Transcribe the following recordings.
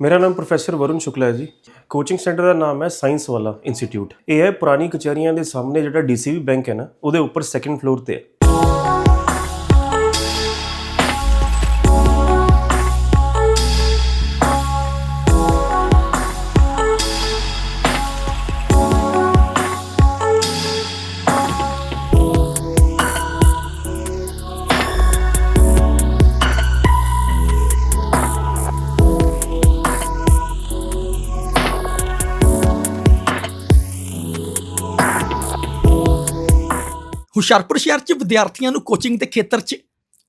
ਮੇਰਾ ਨਾਮ ਪ੍ਰੋਫੈਸਰ ਵਰੁਣ ਸ਼ੁਕਲਾ ਹੈ ਜੀ ਕੋਚਿੰਗ ਸੈਂਟਰ ਦਾ ਨਾਮ ਹੈ ਸਾਇੰਸ ਵਾਲਾ ਇੰਸਟੀਚਿਊਟ ਇਹ ਹੈ ਪੁਰਾਣੀ ਕਚਹਿਰੀਆਂ ਦੇ ਸਾਹਮਣੇ ਜਿਹੜਾ ਡੀਸੀਬੀ ਬੈਂਕ ਹੈ ਨਾ ਉਹਦੇ ਉੱਪਰ ਸੈਕੰਡ ਫਲੋਰ ਤੇ ਹੈ ਹੁਸ਼ਿਆਰਪੁਰ ਸ਼ਹਿਰ 'ਚ ਵਿਦਿਆਰਥੀਆਂ ਨੂੰ ਕੋਚਿੰਗ ਦੇ ਖੇਤਰ 'ਚ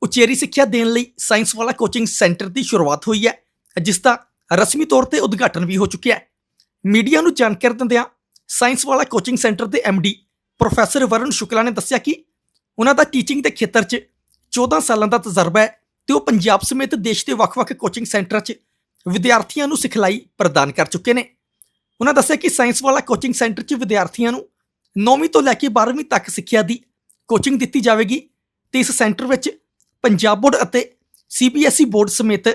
ਉਚੇਰੀ ਸਿੱਖਿਆ ਦੇਣ ਲਈ ਸਾਇੰਸ ਵਾਲਾ ਕੋਚਿੰਗ ਸੈਂਟਰ ਦੀ ਸ਼ੁਰੂਆਤ ਹੋਈ ਹੈ, ਜਿਸ ਦਾ ਰਸਮੀ ਤੌਰ ਤੇ ਉਦਘਾਟਨ ਵੀ ਹੋ ਚੁੱਕਿਆ ਹੈ। ਮੀਡੀਆ ਨੂੰ ਜਾਣਕਾਰੀ ਦਿੰਦਿਆਂ ਸਾਇੰਸ ਵਾਲਾ ਕੋਚਿੰਗ ਸੈਂਟਰ ਦੇ ਡੀ ਪ੍ਰੋਫੈਸਰ ਵਰੁਣ ਸ਼ੁਕਲਾ ਨੇ ਦੱਸਿਆ ਕਿ ਉਹਨਾਂ ਦਾ ਟੀਚਿੰਗ ਦੇ ਖੇਤਰ 'ਚ 14 ਸਾਲਾਂ ਦਾ ਤਜਰਬਾ ਹੈ ਤੇ ਉਹ ਪੰਜਾਬ ਸਮੇਤ ਦੇਸ਼ ਦੇ ਵੱਖ-ਵੱਖ ਕੋਚਿੰਗ ਸੈਂਟਰਾਂ 'ਚ ਵਿਦਿਆਰਥੀਆਂ ਨੂੰ ਸਿਖਲਾਈ ਪ੍ਰਦਾਨ ਕਰ ਚੁੱਕੇ ਨੇ। ਉਹਨਾਂ ਦੱਸਿਆ ਕਿ ਸਾਇੰਸ ਵਾਲਾ ਕੋਚਿੰਗ ਸੈਂਟਰ 'ਚ ਵਿਦਿਆਰਥੀਆਂ ਨੂੰ 9ਵੀਂ ਤੋਂ ਲੈ ਕੇ 12ਵੀਂ ਤੱਕ ਸਿੱਖਿਆ ਦੀ ਕੋਚਿੰਗ ਦਿੱਤੀ ਜਾਵੇਗੀ ਤੇ ਇਸ ਸੈਂਟਰ ਵਿੱਚ ਪੰਜਾਬ ਬੋਰਡ ਅਤੇ ਸੀਬੀਐਸਈ ਬੋਰਡ ਸਮੇਤ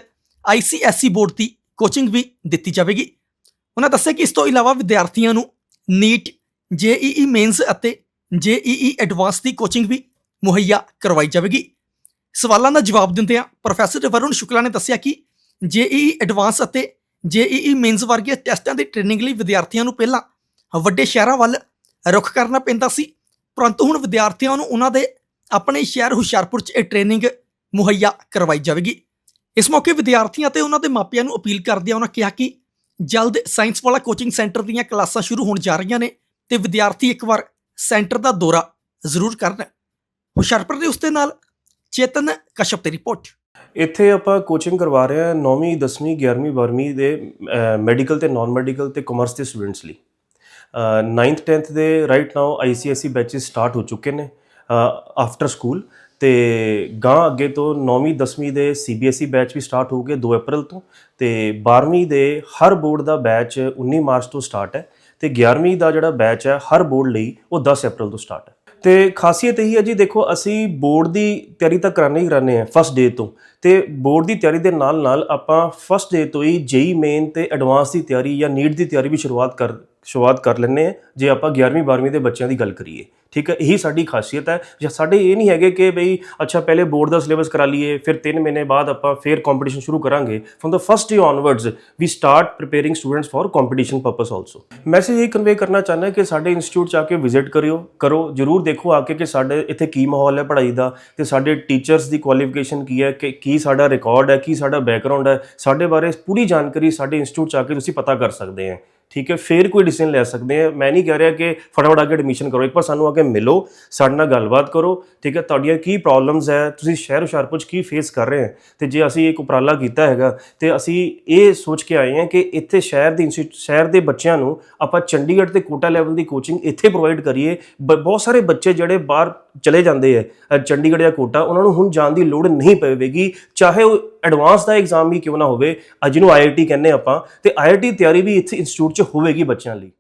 ਆਈਸੀਐਸਈ ਬੋਰਡ ਦੀ ਕੋਚਿੰਗ ਵੀ ਦਿੱਤੀ ਜਾਵੇਗੀ। ਉਹਨਾਂ ਦੱਸਿਆ ਕਿ ਇਸ ਤੋਂ ਇਲਾਵਾ ਵਿਦਿਆਰਥੀਆਂ ਨੂੰ ਨੀਟ ਜੇਈਈ ਮੇਨਸ ਅਤੇ ਜੇਈਈ ਐਡਵਾਂਸ ਦੀ ਕੋਚਿੰਗ ਵੀ ਮੁਹੱਈਆ ਕਰਵਾਈ ਜਾਵੇਗੀ। ਸਵਾਲਾਂ ਦਾ ਜਵਾਬ ਦਿੰਦਿਆਂ ਪ੍ਰੋਫੈਸਰ ਵਰੁਣ ਸ਼ੁਕਲਾ ਨੇ ਦੱਸਿਆ ਕਿ ਜੇਈਈ ਐਡਵਾਂਸ ਅਤੇ ਜੇਈਈ ਮੇਨਸ ਵਰਗੇ ਟੈਸਟਾਂ ਦੀ ਟ੍ਰੇਨਿੰਗ ਲਈ ਵਿਦਿਆਰਥੀਆਂ ਨੂੰ ਪਹਿਲਾਂ ਵੱਡੇ ਸ਼ਹਿਰਾਂ ਵੱਲ ਰੁਖ ਕਰਨਾ ਪੈਂਦਾ ਸੀ। ਪਰੰਤੂ ਹੁਣ ਵਿਦਿਆਰਥੀਆਂ ਨੂੰ ਉਹਨਾਂ ਦੇ ਆਪਣੇ ਸ਼ਹਿਰ ਹੁਸ਼ਿਆਰਪੁਰ 'ਚ ਇਹ ਟ੍ਰੇਨਿੰਗ ਮੁਹੱਈਆ ਕਰਵਾਈ ਜਾਵੇਗੀ। ਇਸ ਮੌਕੇ ਵਿਦਿਆਰਥੀਆਂ ਤੇ ਉਹਨਾਂ ਦੇ ਮਾਪਿਆਂ ਨੂੰ ਅਪੀਲ ਕਰਦਿਆਂ ਉਹਨਾਂ ਕਿਹਾ ਕਿ ਜਲਦ ਸਾਇੰਸ ਵਾਲਾ ਕੋਚਿੰਗ ਸੈਂਟਰ ਦੀਆਂ ਕਲਾਸਾਂ ਸ਼ੁਰੂ ਹੋਣ ਜਾ ਰਹੀਆਂ ਨੇ ਤੇ ਵਿਦਿਆਰਥੀ ਇੱਕ ਵਾਰ ਸੈਂਟਰ ਦਾ ਦੌਰਾ ਜ਼ਰੂਰ ਕਰਨ। ਹੁਸ਼ਿਆਰਪੁਰ ਦੇ ਉਸ ਦੇ ਨਾਲ ਚੇਤਨ ਕਸ਼ਪ ਦੀ ਰਿਪੋਰਟ। ਇੱਥੇ ਆਪਾਂ ਕੋਚਿੰਗ ਕਰਵਾ ਰਹੇ ਹਾਂ 9ਵੀਂ 10ਵੀਂ 11ਵੀਂ 12ਵੀਂ ਦੇ ਮੈਡੀਕਲ ਤੇ ਨਾਨ ਮੈਡੀਕਲ ਤੇ ਕਾਮਰਸ ਦੇ ਸਟੂਡੈਂਟਸ ਲਈ। 9th 10th ਦੇ right now ICSE batches start ਹੋ ਚੁੱਕੇ ਨੇ ਆਫਟਰ ਸਕੂਲ ਤੇ ਗਾਂ ਅੱਗੇ ਤੋਂ 9ਵੀਂ 10ਵੀਂ ਦੇ CBSE ਬੈਚ ਵੀ ਸਟਾਰਟ ਹੋ ਗਏ 2 ਅਪ੍ਰੈਲ ਤੋਂ ਤੇ 12ਵੀਂ ਦੇ ਹਰ ਬੋਰਡ ਦਾ ਬੈਚ 19 ਮਾਰਚ ਤੋਂ ਸਟਾਰਟ ਹੈ ਤੇ 11ਵੀਂ ਦਾ ਜਿਹੜਾ ਬੈਚ ਹੈ ਹਰ ਬੋਰਡ ਲਈ ਉਹ 10 ਅਪ੍ਰੈਲ ਤੋਂ ਸਟਾਰਟ ਹੈ। ਤੇ ਖਾਸੀਅਤ ਇਹੀ ਹੈ ਜੀ, ਦੇਖੋ ਅਸੀਂ ਬੋਰਡ ਦੀ ਤਿਆਰੀ ਤਾਂ ਕਰਾਣੇ ਹੀ ਕਰਾਣੇ ਆ ਫਸਟ ਡੇ ਤੋਂ ਤੇ ਬੋਰਡ ਦੀ ਤਿਆਰੀ ਦੇ ਨਾਲ ਨਾਲ ਆਪਾਂ ਫਸਟ ਡੇ ਤੋਂ ਹੀ ਜੇਈ ਮੇਨ ਤੇ ਐਡਵਾਂਸ ਦੀ ਤਿਆਰੀ ਜਾਂ ਨੀਟ ਦੀ ਤਿਆਰੀ ਵੀ ਸ਼ੁਰੂਆਤ ਕਰ ਸ਼ੁਰੂਆਤ ਕਰ ਲੈਂਦੇ ਆ ਜੇ ਆਪਾਂ 11ਵੀਂ 12ਵੀਂ ਦੇ ਬੱਚਿਆਂ ਦੀ ਗੱਲ ਕਰੀਏ। ਠੀਕ ਹੈ, ਇਹੀ ਸਾਡੀ ਖਾਸੀਅਤ ਹੈ। ਜਾਂ ਸਾਡੇ ਇਹ ਨਹੀਂ ਹੈਗੇ ਕਿ ਬਈ, ਅੱਛਾ, ਪਹਿਲੇ ਬੋਰਡ ਦਾ ਸਿਲੇਬਸ ਕਰਾ ਲਈਏ, ਫਿਰ 3 ਮਹੀਨੇ ਬਾਅਦ ਆਪਾਂ ਫਿਰ ਕੰਪੀਟੀਸ਼ਨ ਸ਼ੁਰੂ ਕਰਾਂਗੇ। ਫਰਮ ਦਾ first day onwards we start preparing students for competition purpose also message ਇਹ ਕਨਵੇ ਕਰਨਾ ਚਾਹੁੰਦਾ ਕਿ ਸਾਡੇ ਇੰਸਟੀਚਿਊਟ ਚ ਆ ਕੇ ਵਿਜ਼ਿਟ ਕਰਿਓ, ਕਰੋ। ਜਰੂਰ ਦੇਖੋ ਆ ਕੇ ਕਿ ਸਾਡੇ ਇੱਥੇ ਕੀ ਮਾਹੌਲ ਹੈ ਪੜ੍ਹਾਈ ਦਾ ਤੇ ਸਾਡੇ ਟੀਚਰਸ ਦੀ ਕੁਆਲੀਫਿਕੇਸ਼ਨ ਕੀ ਹੈ, ਕਿ ਕੀ ਸਾਡਾ ਰਿਕਾਰਡ ਹੈ, ਕੀ ਸਾਡਾ ਬੈਕਗ੍ਰਾਉਂਡ ਹੈ। ਸਾਡੇ ਬਾਰੇ ਪੂਰੀ ਜਾਣਕਾਰੀ ਸਾਡੇ ਇੰਸਟੀਚਿਊਟ ਚ ਆ ਕੇ ਤੁਸੀਂ ਪਤਾ ਕਰ ਸਕਦੇ ਹੋ। ਠੀਕ ਹੈ, ਫਿਰ ਕੋਈ ਡਿਸੀਜਨ ਲੈ ਸਕਦੇ ਆ ਮੈਂ ਨਹੀਂ ਕਹਿ ਰਿਹਾ ਕਿ ਫਟਾਫਟ ਆ ਕੇ ਐਡਮਿਸ਼ਨ ਕਰੋ। ਇੱਕ ਵਾਰ ਸਾਨੂੰ ਆ ਕੇ ਮਿਲੋ, ਸਾਡੇ ਨਾਲ ਗੱਲਬਾਤ ਕਰੋ, ਠੀਕ ਹੈ। ਤੁਹਾਡੀਆਂ ਕੀ ਪ੍ਰੋਬਲਮਸ ਹੈ? ਤੁਸੀਂ ਸ਼ਹਿਰ ਹੁਸ਼ਿਆਰਪੁਰ 'ਚ ਕੀ ਫੇਸ ਕਰ ਰਹੇ ਹੋ? ਤੇ ਜੇ ਅਸੀਂ ਇੱਕ ਉਪਰਾਲਾ ਕੀਤਾ ਹੈਗਾ, ਤੇ ਅਸੀਂ ਇਹ ਸੋਚ ਕੇ ਆਏ ਹਾਂ ਕਿ ਇੱਥੇ ਸ਼ਹਿਰ ਦੇ ਇੰਸਟੀਚਿਊਟ ਸ਼ਹਿਰ ਦੇ ਬੱਚਿਆਂ ਨੂੰ ਆਪਾਂ ਚੰਡੀਗੜ੍ਹ ਤੇ ਕੋਟਾ ਲੈਵਲ ਦੀ ਕੋਚਿੰਗ ਇੱਥੇ ਪ੍ਰੋਵਾਈਡ ਕਰੀਏ। ਬ- ਬਹੁਤ ਸਾਰੇ ਬੱਚੇ ਜਿਹੜੇ ਬਾਹਰ ਚਲੇ ਜਾਂਦੇ ਹੈ ਚੰਡੀਗੜ੍ਹ ਜਾਂ ਕੋਟਾ ਉਹਨਾਂ ਨੂੰ ਹੁਣ ਜਾਣ ਦੀ ਲੋੜ ਨਹੀਂ ਪਵੇਗੀ। ਚਾਹੇ ਉਹ ਐਡਵਾਂਸ ਦਾ ਐਗਜ਼ਾਮ ਹੀ ਕਿਉਂ ਨਾ ਹੋਵੇ, ਅੱਜ ਨੂੰ ਆਈਆਈਟੀ ਕਹਿੰਦੇ ਆਪਾਂ, ਤੇ ਆਈਆਈਟੀ ਤਿਆਰੀ ਵੀ ਇੱਥੇ ਇੰਸਟੀਚਿਊਟ 'ਚ ਹੋਵੇਗੀ ਬੱਚਿਆਂ ਲਈ।